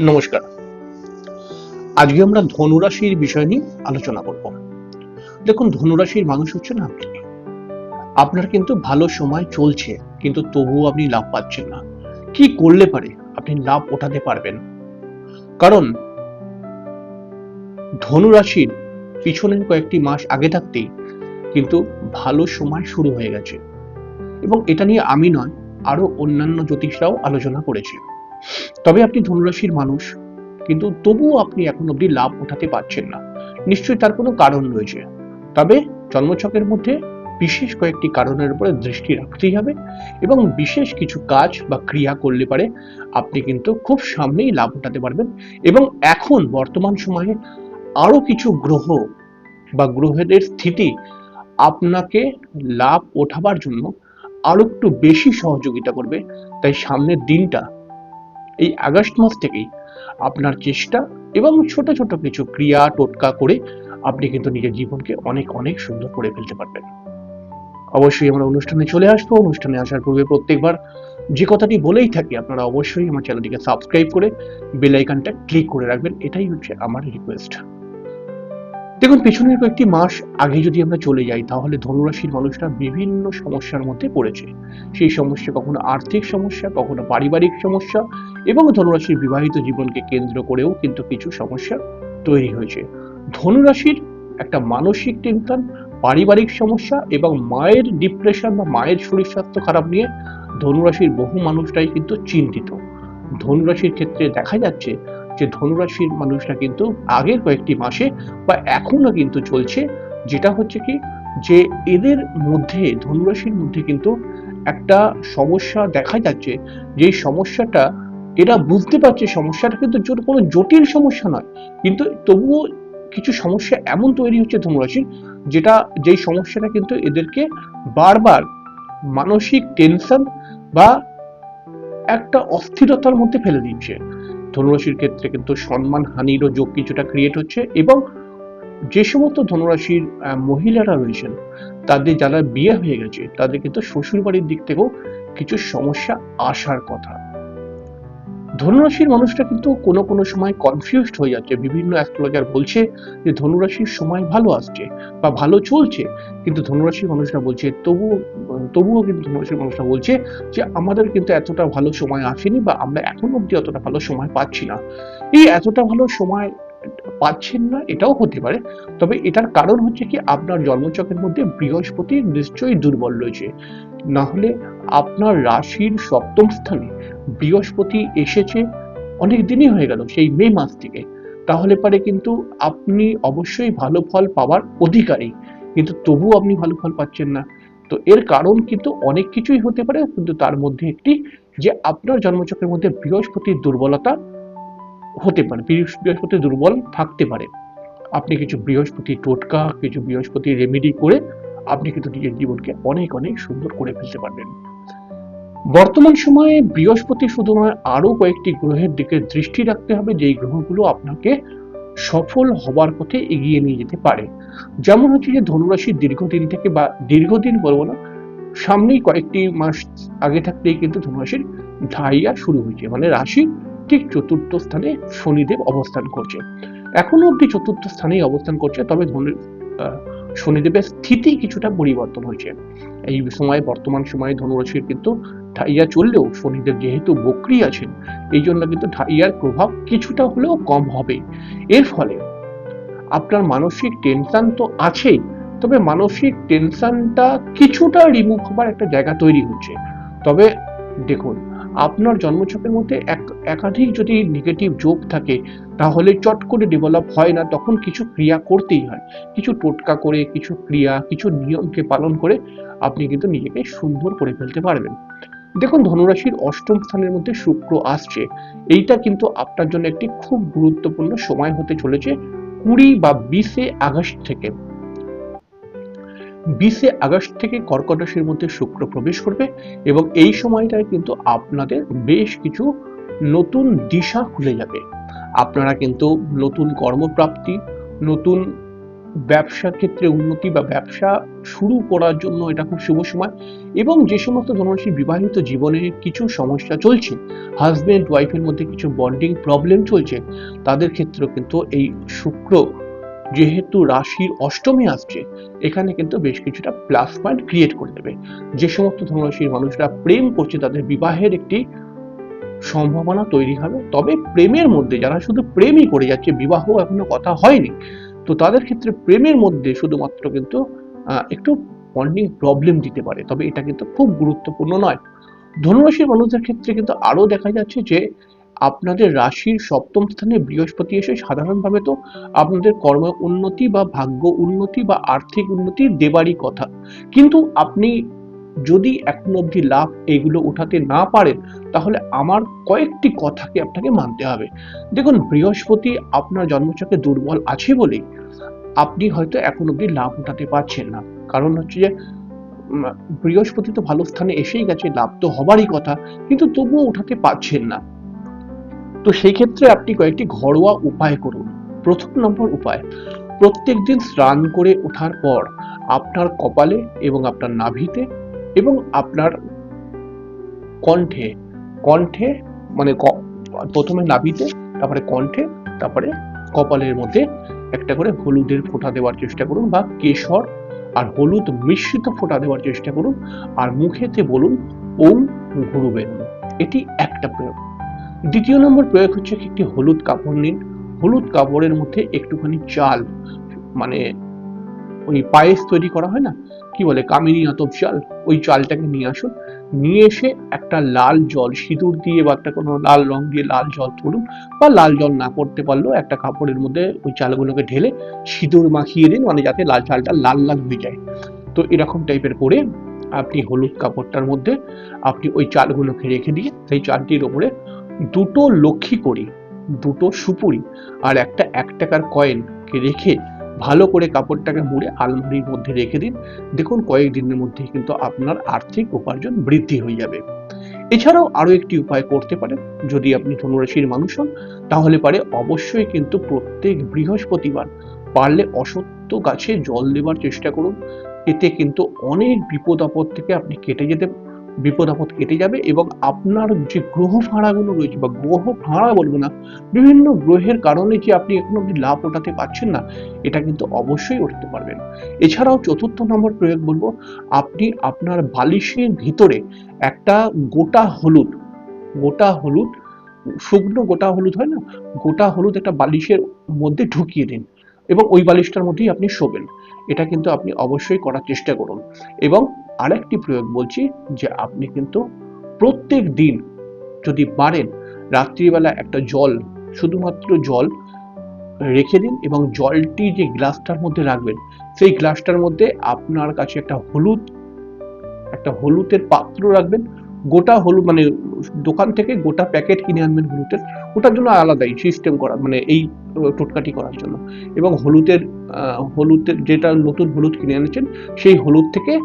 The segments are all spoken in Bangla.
নমস্কার। আজকে আমরা ধনুরাশির বিষয় নিয়ে আলোচনা করব। দেখুন, ধনুরাশির মানুষ হচ্ছেন আপনি। আপনার কিন্তু ভালো সময় চলছে, কিন্তু তবুও আপনি লাভ পাচ্ছেন না। কি করলে পারে? আপনি লাভ ওঠাতে পারবেন। কারণ, ধনুরাশির পিছনের কয়েকটি মাস আগে থাকতেই কিন্তু ভালো সময় শুরু হয়ে গেছে। এবং এটা নিয়ে আমি নয়, আরও অন্যান্য জ্যোতিষরাও আলোচনা করেছে। তবে আপনি ধনুরাশির মানুষ, কিন্তু তবুও আপনি এখন অব্দি লাভ উঠাতে পারছেন না। নিশ্চয়ই তার কোনো কারণ রয়েছে। তবে জন্মছকের মধ্যে বিশেষ কয়েকটি কারণের উপরে দৃষ্টি রাখতেই হবে এবং বিশেষ কিছু কাজ বা ক্রিয়া করলে পারে আপনি কিন্তু খুব সামনেই লাভ উঠাতে পারবেন এবং এখন বর্তমান সময়ে আরও কিছু গ্রহ বা গ্রহেদের স্থিতি আপনাকে লাভ ওঠাবার জন্য আরও একটু বেশি সহযোগিতা করবে। তাই সামনের দিনটা এই আগস্ট মাস থেকেই আপনার চেষ্টা এবং ছোট ছোট কিছু ক্রিয়া টোটকা করে আপনি কিন্তু নিজের জীবনকে অনেক অনেক সুন্দর করে ফেলতে পারবেন। অবশ্যই আমরা অনুষ্ঠানে চলে আসব। অনুষ্ঠানে আসার পূর্বে প্রত্যেকবার যে কথাটি বলেই থাকি, আপনারা অবশ্যই আমার চ্যানেলটিকে সাবস্ক্রাইব করে বেল আইকনটা ক্লিক করে রাখবেন। এটাই হচ্ছে আমার রিকোয়েস্ট দেখুন, পেছনের কয়েকটি মাস আগে যদি আমরা চলে যাই, তাহলে ধনুরাশির মানুষরা বিভিন্ন সমস্যার মধ্যে পড়েছে। সেই সমস্যা কখনো আর্থিক সমস্যা, কখনো পারিবারিক সমস্যা এবং ধনুরাশির বিবাহিত জীবনকে কেন্দ্র করেও কিন্তু কিছু সমস্যা তৈরি হয়েছে। ধনুরাশির একটা মানসিক টেনশন, পারিবারিক সমস্যা এবং মায়ের ডিপ্রেশন বা মায়ের শরীর স্বাস্থ্য খারাপ নিয়ে ধনুরাশির বহু মানুষটাই কিন্তু চিন্তিত। ধনুরাশির ক্ষেত্রে দেখা যাচ্ছে যে ধনুরাশির মানুষরা কিন্তু আগের কয়েকটি মাসে বা এখনও কিন্তু চলছে, যেটা হচ্ছে কি যে এদের মধ্যে, ধনুরাশির মধ্যে কিন্তু একটা সমস্যা দেখা যাচ্ছে। যে সমস্যাটা, এরা বুঝতে পারছে সমস্যাটা কিন্তু কোনো জটিল সমস্যা নয়। কিন্তু তবুও কিছু সমস্যা এমন তৈরি হচ্ছে ধনুরাশির, যেটা, যেই সমস্যাটা কিন্তু এদেরকে বারবার মানসিক টেনশন বা একটা অস্থিরতার মধ্যে ফেলে দিচ্ছে। ধনুরাশির ক্ষেত্রে কিন্তু সম্মান হানিরও যোগ কিছুটা ক্রিয়েট হচ্ছে এবং যে সমস্ত ধনুরাশির মহিলারা রয়েছেন, তাদের যারা বিয়ে হয়ে গেছে, তাদের কিন্তু শ্বশুর বাড়ির দিক থেকেও কিছু সমস্যা আসার কথা। ধনুরাশির মানুষটা কিন্তু কোনো কোনো সময় কনফিউজড হয়ে যাচ্ছে। বিভিন্ন অ্যাস্ট্রোলজার বলছে যে ধনুরাশির সময় ভালো আসছে বা ভালো চলছে। কিন্তু ধনুরাশির মানুষরা বলছে, তবুও তবুও কিন্তু ধনুরাশির মানুষরা বলছে যে আমাদের কিন্তু এতটা ভালো সময় আসেনি বা আমরা এখন অব্দি অতটা ভালো সময় পাচ্ছি না। এই এতটা ভালো সময় পাচ্ছেন না, এটাও হতে পারে। তবে এটার কারণ হচ্ছে কি, আপনার জন্মচকের মধ্যে বৃহস্পতি নিশ্চয়ই দুর্বল রয়েছে। না হলে আপনার রাশির সপ্তম স্থানে বৃহস্পতি এসেছে, অনেক দিনই হয়ে গেল, সেই মে মাস থেকে। তাহলে পারে কিন্তু আপনি অবশ্যই ভালো ফল পাওয়ার অধিকারী, কিন্তু তবুও আপনি ভালো ফল পাচ্ছেন না। তো এর কারণ কিন্তু অনেক কিছুই হতে পারে, কিন্তু তার মধ্যে একটি যে আপনার জন্মচক্রের মধ্যে বৃহস্পতির দুর্বলতা হতে পারে, বৃহস্পতি দুর্বল থাকতে পারে। আপনি কিছু বৃহস্পতি টোটকা, কিছু বৃহস্পতি রেমেডি করে আপনি কিন্তু নিজের জীবনকে অনেক অনেক সুন্দর করে ফেলতে পারবেন। বর্তমান সময়ে বৃহস্পতি শুধু নয় আরও কয়েকটি গ্রহের দিকে দৃষ্টি রাখতে হবে। যেই গ্রহগুলো আপনাকে সফল হবার পথে এগিয়ে নিয়ে যেতে পারে। যেমন হচ্ছে যে ধনুরাশি দীর্ঘদিন থেকে বা দীর্ঘদিন বলব না, সামনেই কয়েকটি মাস আগে থাকতেই কিন্তু ধনুরাশির ঢাইয়া শুরু হয়েছে। মানে রাশি ঠিক চতুর্থ স্থানে শনিদেব অবস্থান করছে। এখনও অব্দি চতুর্থ স্থানেই অবস্থান করছে, তবে শনিদেবের স্থিতি কিছুটা পরিবর্তন হয়েছে। এই সময়, বর্তমান সময়ে ধনুরাশির কিন্তু ঢাইয়া চললেও শনিদেব যেহেতু বক্রি আছেন, এই জন্য কিন্তু ঢাইয়ার প্রভাব কিছুটা হলেও কম হবে। এর ফলে আপনার মানসিক টেনশন তো আছেই, তবে মানসিক টেনশনটা কিছুটা রিমুভ হবার একটা জায়গা তৈরি হচ্ছে। তবে দেখুন আপনার জন্মছকের মধ্যে এক, একাধিক যদি নেগেটিভ যোগ থাকে, তাহলে চট করে ডেভেলপ হয় না, তখন কিছু ক্রিয়া করতেই হয়। কিছু টোটকা করে, কিছু ক্রিয়া, কিছু নিয়মকে পালন করে আপনি কিন্তু নিজেকে সুন্দর করে ফেলতে পারবেন। দেখুন, ধনুরাশির অষ্টম স্থানের মধ্যে শুক্র আসছে। এইটা কিন্তু আপনার জন্য একটি খুব গুরুত্বপূর্ণ সময় হতে চলেছে কুড়ি বা বিশে আগস্ট থেকে। বিশে আগস্ট থেকে কর্কট রাশির মধ্যে শুক্র প্রবেশ করবে এবং এই সময়টায় কিন্তু আপনাদের বেশ কিছু নতুন দিশা খুলে যাবে। আপনারা কিন্তু নতুন কর্মপ্রাপ্তি, নতুন ব্যবসার ক্ষেত্রে উন্নতি বা ব্যবসা শুরু করার জন্য এটা খুব শুভ সময় এবং যে সমস্ত ধনুরাশির বিবাহিত জীবনে কিছু সমস্যা চলছে হাজব্যান্ড ওয়াইফের মধ্যে কিছু বন্ডিং প্রবলেম চলছে, তাদের ক্ষেত্রেও কিন্তু এই শুক্র যেহেতু রাশির অষ্টমে আসছে, এখানে কিন্তু বেশ কিছুটা প্লাস পয়েন্ট ক্রিয়েট করে দেবে। যে সমস্ত ধনুরাশির মানুষরা প্রেম করছে, তাদের বিবাহের একটি সম্ভাবনা তৈরি হবে। তবে প্রেমের মধ্যে যারা শুধু প্রেমই করে যাচ্ছে বিবাহ এখনও কথা হয়নি, তো তাদের ক্ষেত্রে প্রেমের মধ্যে শুধুমাত্র কিন্তু একটু বন্ডিং প্রবলেম দিতে পারে। তবে এটা কিন্তু খুব গুরুত্বপূর্ণ নয়। ধনুরাশির মানুষদের ক্ষেত্রে কিন্তু আরও দেখা যাচ্ছে যে আপনাদের রাশির সপ্তম স্থানে বৃহস্পতি এসে সাধারণভাবে তো আপনাদের কর্ম উন্নতি বা ভাগ্য উন্নতি বা আর্থিক উন্নতি দেবারই কথা। কিন্তু আপনি যদি এখন অবধি লাভ এগুলো উঠাতে না পারেন, তাহলে আমার কয়েকটি কথাকে আপনাকে মানতে হবে। দেখুন, বৃহস্পতি আপনার জন্মচক্রে দুর্বল আছে বলেই আপনি হয়তো এখন অবধি লাভ উঠাতে পারছেন না। কারণ হচ্ছে যে বৃহস্পতি তো ভালো স্থানে এসেই গেছে, লাভ তো হবারই কথা, কিন্তু তবুও উঠাতে পারছেন না। তো সেই ক্ষেত্রে আপনি কয়েকটি ঘরোয়া উপায় করুন। প্রথম নম্বর উপায়, প্রত্যেকদিন স্নান করে ওঠার পর আপনার কপালে এবং আপনার নাভিতে এবং আপনার কণ্ঠে কণ্ঠে মানে প্রথমে নাভিতে, তারপরে কণ্ঠে, তারপরে কপালের মধ্যে একটা করে হলুদের ফোঁটা দেওয়ার চেষ্টা করুন বা কেশর আর হলুদ মিশ্রিত ফোঁটা দেওয়ার চেষ্টা করুন। আর মুখেতে বলুন, ওম গুরুবেন এটি একটা প্রয়োগ। দ্বিতীয় নম্বর প্রয়োগ হচ্ছে একটি হলুদ কাপড় নিন। হলুদ কাপড়ের মধ্যে একটুখানি চাল মানে ওই পায়েস তৈরি করা হয় না? কি বলে? কামিনী আতপ চাল, ওই চালটাকে নিয়ে আসুন। নিয়ে এসে একটা লাল জল, সিঁদুর দিয়ে বা একটা কোনো লাল রং দিয়ে লাল জল তুলুন বা লাল জল না করতে পারলেও একটা কাপড়ের মধ্যে ওই চালগুলোকে ঢেলে সিঁদুর মাখিয়ে দিন মানে যাতে লাল চালটা লাল লাল হয়ে যায়। তো এরকম টাইপের করে আপনি হলুদ কাপড়টার মধ্যে আপনি ওই চালগুলোকে রেখে দিয়ে সেই চালটির ওপরে দুটো লক্ষ্মী করি, দুটো সুপুরি আর একটা এক টাকার কয়েনকে রেখে ভালো করে কাপড়টাকে মুড়ে আলমারির মধ্যে রেখে দিন। দেখুন কয়েকদিনের মধ্যেই কিন্তু আপনার আর্থিক উপার্জন বৃদ্ধি হয়ে যাবে। এছাড়াও আরও একটি উপায় করতে পারেন। যদি আপনি ধনুরাশির মানুষ হন, তাহলে পারে অবশ্যই কিন্তু প্রত্যেক বৃহস্পতিবার পারলে অসত্য গাছে জল দেওয়ার চেষ্টা করুন। এতে কিন্তু অনেক বিপদ আপদ থেকে আপনি কেটে যেতে বিপদ আপদ কেটে যাবে এবং আপনার যে গ্রহ ভাড়াগুলো রয়েছে বা গ্রহ ভাড়া বলব না, বিভিন্ন গ্রহের কারণে যে আপনি এখন অব্দি লাভ ওঠাতে পারছেন না? এটা কিন্তু অবশ্যই উঠতে পারবেন। এছাড়াও চতুর্থ নম্বর প্রয়োগ বলব, আপনি আপনার বালিশের ভিতরে একটা গোটা হলুদ গোটা হলুদ, শুকনো গোটা হলুদ হয় না? গোটা হলুদ একটা বালিশের মধ্যে ঢুকিয়ে দিন এবং ওই বালিশটার মধ্যেই আপনি শোবেন। এটা কিন্তু আপনি অবশ্যই করার চেষ্টা করুন। এবং আরেকটি প্রয়োগ বলছি যে আপনি কিন্তু প্রত্যেক দিন যদি পারেন রাত্রিবেলা একটা জল, শুধুমাত্র জল রেখে দিন এবং জলটি যে গ্লাসটার মধ্যে রাখবেন, সেই গ্লাসটার মধ্যে আপনার কাছে একটা হলুদ, একটা হলুদের পাত্র রাখবেন। গোটা হলুদ মানে দোকান থেকে গোটা প্যাকেট কিনে আনবেন হলুদের। ওটার জন্য আলাদাই সিস্টেম করা মানে এই টোটকাটি করার জন্য। এবং হলুদের হলুদের যেটা নতুন হলুদ কিনে এনেছেন, সেই হলুদ থেকে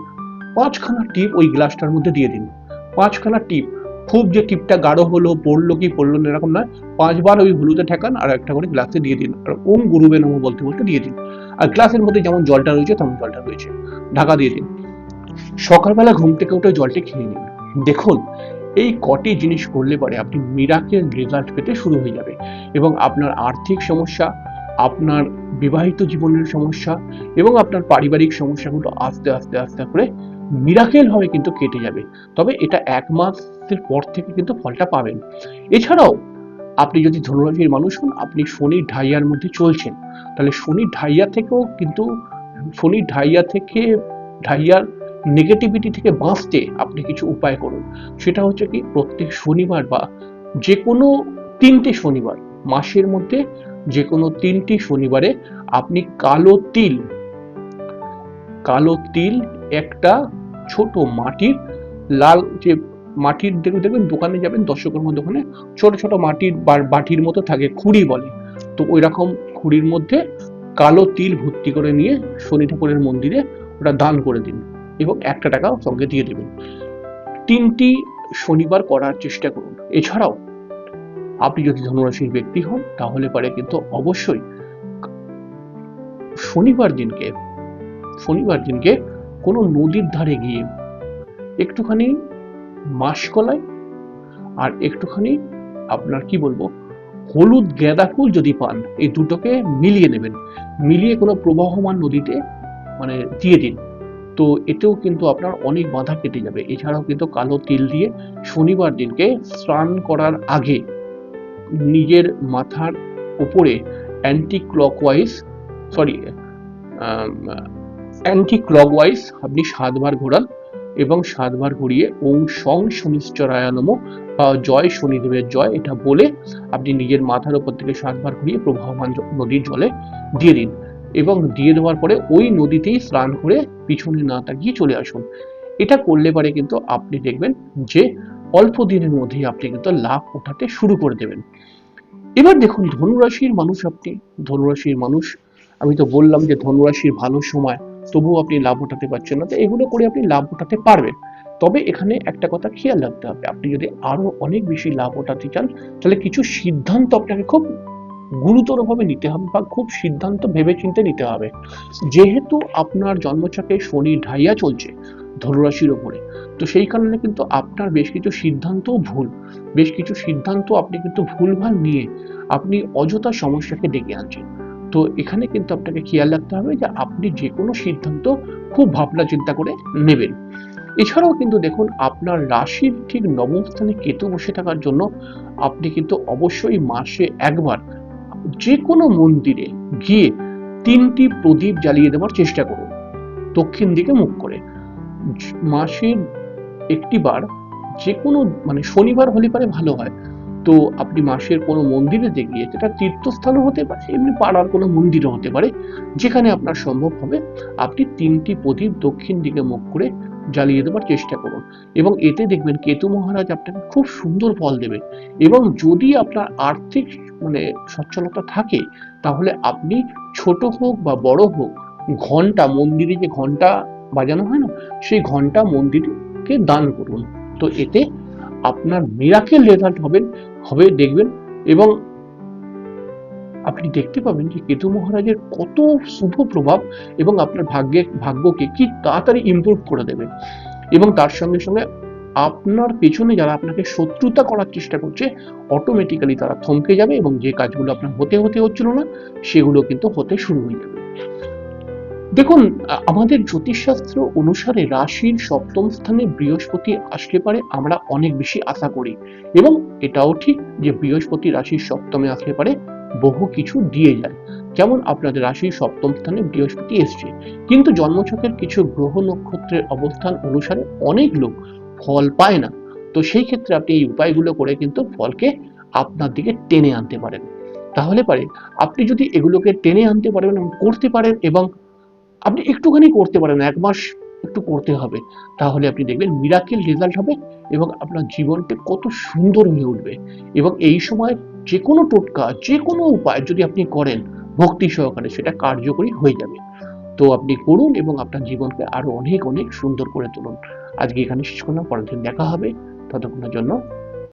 পাঁচখানা টিপ ওই গ্লাসটার মধ্যে দিয়ে দিন পাঁচখানা টিপ। খুব যে টিপটা গাঢ় হলো, পড়ল কি পড়ল না, এরকম নয়। পাঁচবার ওই হলুদে ঠেকান আর একটা করে গ্লাসে দিয়ে দিন। আর ওম গুরুবে নম বলতে বলতে দিয়ে দিন। আর গ্লাসের মধ্যে যেমন জলটা রয়েছে, তেমন জলটা রয়েছে। ঢাকা দিয়ে দিন। সকালবেলা ঘুম থেকে উঠে জলটি খেয়ে নিন। দেখুন, এই কটি জিনিস করলে পরে আপনি মিরাকেল রেজাল্ট পেতে শুরু হয়ে যাবে। এবং আপনার আর্থিক সমস্যা, আপনার বিবাহিত জীবনের সমস্যা এবং আপনার পারিবারিক সমস্যাগুলো আস্তে আস্তে আস্তে করে মিরাকেল ভাবে কিন্তু কেটে যাবে। তবে এটা এক মাসের পর থেকে কিন্তু ফলটা পাবেন। এছাড়াও, আপনি যদি ধনুরাশির মানুষ হন, আপনি শনির ঢাইয়ার মধ্যে চলছেন। তাহলে শনির ঢাইয়া থেকেও কিন্তু, শনির ঢাইয়া থেকে, ঢাইয়ার নেগেটিভিটি থেকে বাঁচতে আপনি কিছু উপায় করুন। সেটা হচ্ছে কি, প্রত্যেক শনিবার বা যে কোনো তিনটে শনিবার, মাসের মধ্যে যে কোনো তিনটি শনিবারে আপনি কালো তিল কালো তিল একটা ছোট মাটির লাল যে মাটির দেখবেন দেখবেন দোকানে যাবেন দর্শকের দোকানে ছোট ছোট মাটির বাটির মতো থাকে, খুঁড়ি বলে। তো ওই রকম খুঁড়ির মধ্যে কালো তিল ভর্তি করে নিয়ে শনি ঠাকুরের মন্দিরে ওটা দান করে দিন এবং একটা টাকা সঙ্গে দিয়ে দেবেন। তিনটি শনিবার করার চেষ্টা করুন। এছাড়াও আপনি যদি ধনুরাশির ব্যক্তি হন, তাহলে পারে কিন্তু অবশ্যই শনিবার দিনকে শনিবার দিনকে কোনো নদীর ধারে গিয়ে একটুখানি মাসকলাই আর একটুখানি আপনার কি বলব, হলুদ গেঁদা ফুল যদি পান, এই দুটোকে মিলিয়ে নেবেন। মিলিয়ে কোনো প্রবাহমান নদীতে মানে দিয়ে দিন। তো এতেও কিন্তু আপনার অনেক বাধা কেটে যাবে। এছাড়াও কিন্তু কালো তিল দিয়ে শনিবার দিনকে স্নান করার আগে নিজের মাথার উপরে anti clockwise sorry anti clockwise আপনি সাতবার ঘোরান এবং সাতবার ঘুরিয়ে ওং সং শনিশ্চরায় বা জয় শনিদেবের জয় এটা বলে আপনি নিজের মাথার উপর থেকে সাতবার ঘুরিয়ে প্রবাহমান নদীর জলে দিয়ে দিন এবং দিয়ে দেওয়ার পরে ওই নদীতেই স্নান করে পিছনে না তাকিয়ে চলে আসুন। এটা করলে পারে কিন্তু আপনি দেখবেন যে অল্প দিনের মধ্যেই আপনি কিন্তু লাভ ওঠাতে শুরু করে দেবেন। এবার দেখুন ধনুরাশির মানুষ আপনি, ধনুরাশির মানুষ। আমি তো বললাম যে ধনুরাশির ভালো সময় তবুও আপনি লাভ ওঠাতে পারছেন না, তো এগুলো করে আপনি লাভ ওঠাতে পারবেন। তবে এখানে একটা কথা খেয়াল রাখতে হবে, আপনি যদি আরও অনেক বেশি লাভ ওঠাতে চান, তাহলে কিছু সিদ্ধান্ত আপনাকে খুব গুরুতরভাবে নিতে হবে বা খুব সিদ্ধান্ত ভেবেচিন্তে নিতে হবে। যেহেতু আপনার জন্মছকে শনি ঢাইয়া চলছে ধনুরাশির ওপরে, তো সেই কারণে কিন্তু আপনার বেশ কিছু সিদ্ধান্তও ভুল। বেশ কিছু সিদ্ধান্ত আপনি কিন্তু ভুলভাল নিয়ে আপনি অযথা সমস্যাকে ডেকে আনছেন। তো এখানে কিন্তু আপনাকে খেয়াল রাখতে হবে যে আপনি যে কোনো সিদ্ধান্ত খুব ভাবনা চিন্তা করে নেবেন। এছাড়াও কিন্তু দেখুন, আপনার রাশির ঠিক নবম স্থানে কেতু বসে থাকার জন্য আপনি কিন্তু অবশ্যই মাসে একবার যে কোনো মন্দিরে গিয়ে তিনটি প্রদীপ জ্বালিয়ে দেওয়ার চেষ্টা করুন। দক্ষিণ দিকে মুখ করে। মাসের একটি বার যে কোনো মানে শনিবার হলে পারে ভালো হয়। তো আপনি মাসের কোনো মন্দিরে গিয়ে সেটা তীর্থস্থানও হতে পারে, এমনি পাড়ার কোনো মন্দিরও হতে পারে, যেখানে আপনার সম্ভব হবে আপনি তিনটি প্রদীপ দক্ষিণ দিকে মুখ করে জ্বালিয়ে দেওয়ার চেষ্টা করুন। এবং এতে দেখবেন কেতু মহারাজ আপনাকে খুব সুন্দর ফল দেবে। এবং যদি আপনার আর্থিক মানে সচ্ছলতা থাকে, তাহলে আপনি ছোট হোক বা বড় হোক, ঘণ্টা মন্দিরে যে ঘণ্টা বাজানো হয় না, সেই ঘণ্টা মন্দিরকে দান করুন। তো এতে আপনার মিরাকেল রেজাল্ট হবে হবে, দেখবেন এবং আপনি দেখতে পাবেন যে কেতু মহারাজের কত শুভ প্রভাব এবং আপনার ভাগ্যে, ভাগ্যকে কি তাড়াতাড়ি ইমপ্রুভ করে দেবে। এবং তার সঙ্গে সঙ্গে আপনার পেছনে যারা আপনাকে শত্রুতা করার চেষ্টা করছে অটোমেটিক্যালি তারা থমকে যাবে এবং যে কাজগুলো আপনার হতে হতে হচ্ছিল না, সেগুলো কিন্তু হতে শুরু হয়ে যাবে। দেখুন, আমাদের জ্যোতিষশাস্ত্র অনুসারে রাশির সপ্তম স্থানে বৃহস্পতি আসলে পারে আমরা অনেক বেশি আশা করি। এবং এটাও ঠিক যে বৃহস্পতি রাশির সপ্তমে আসলে পারে বহু কিছু দিয়ে যায়। যেমন আপনাদের রাশির সপ্তম স্থানে বৃহস্পতি এসছে। কিন্তু জন্মছকের কিছু গ্রহ নক্ষত্রের অবস্থান অনুসারে অনেক লোক ফল পায় না। তো সেই ক্ষেত্রে আপনি এই উপায়গুলো করে কিন্তু ফলকে আপনার দিকে টেনে আনতে পারেন। তাহলে পারে, আপনি যদি এগুলোকে টেনে আনতে পারেন এবং করতে পারেন এবং আপনি একটুখানি করতে পারেন, এক মাস একটু করতে হবে। তাহলে আপনি দেখবেন মিরাকেল রেজাল্ট হবে এবং আপনার জীবনটা কত সুন্দর হয়ে উঠবে। এবং এই সময় যে কোনো টোটকা যে কোনো উপায় যদি আপনি করেন, ভক্তি সহকারে সেটা কার্যকরী হয়ে যাবে। তো আপনি করুন এবং আপনার জীবনকে আরও অনেক অনেক সুন্দর করে তুলুন। আজকে এখানে শেষ করলাম। পরের দিন দেখা হবে। ততক্ষণের জন্য